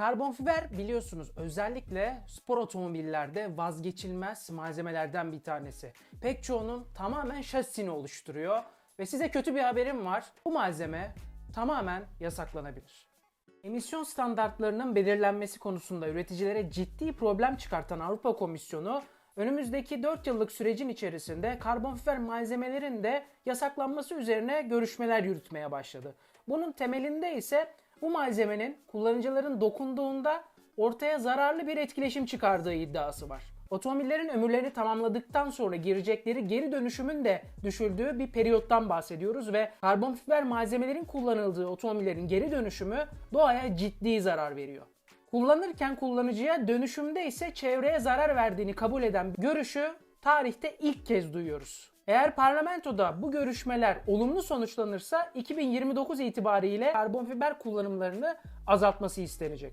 Karbon fiber biliyorsunuz özellikle spor otomobillerde vazgeçilmez malzemelerden bir tanesi. Pek çoğunun tamamen şasisini oluşturuyor ve size kötü bir haberim var. Bu malzeme tamamen yasaklanabilir. Emisyon standartlarının belirlenmesi konusunda üreticilere ciddi problem çıkartan Avrupa Komisyonu önümüzdeki 4 yıllık sürecin içerisinde karbon fiber malzemelerin de yasaklanması üzerine görüşmeler yürütmeye başladı. Bunun temelinde ise bu malzemenin kullanıcıların dokunduğunda ortaya zararlı bir etkileşim çıkardığı iddiası var. Otomobillerin ömürlerini tamamladıktan sonra girecekleri geri dönüşümün de düşüldüğü bir periyottan bahsediyoruz ve karbon fiber malzemelerin kullanıldığı otomobillerin geri dönüşümü doğaya ciddi zarar veriyor. Kullanırken kullanıcıya dönüşümde ise çevreye zarar verdiğini kabul eden görüşü tarihte ilk kez duyuyoruz. Eğer parlamentoda bu görüşmeler olumlu sonuçlanırsa 2029 itibariyle karbon fiber kullanımlarını azaltması istenecek.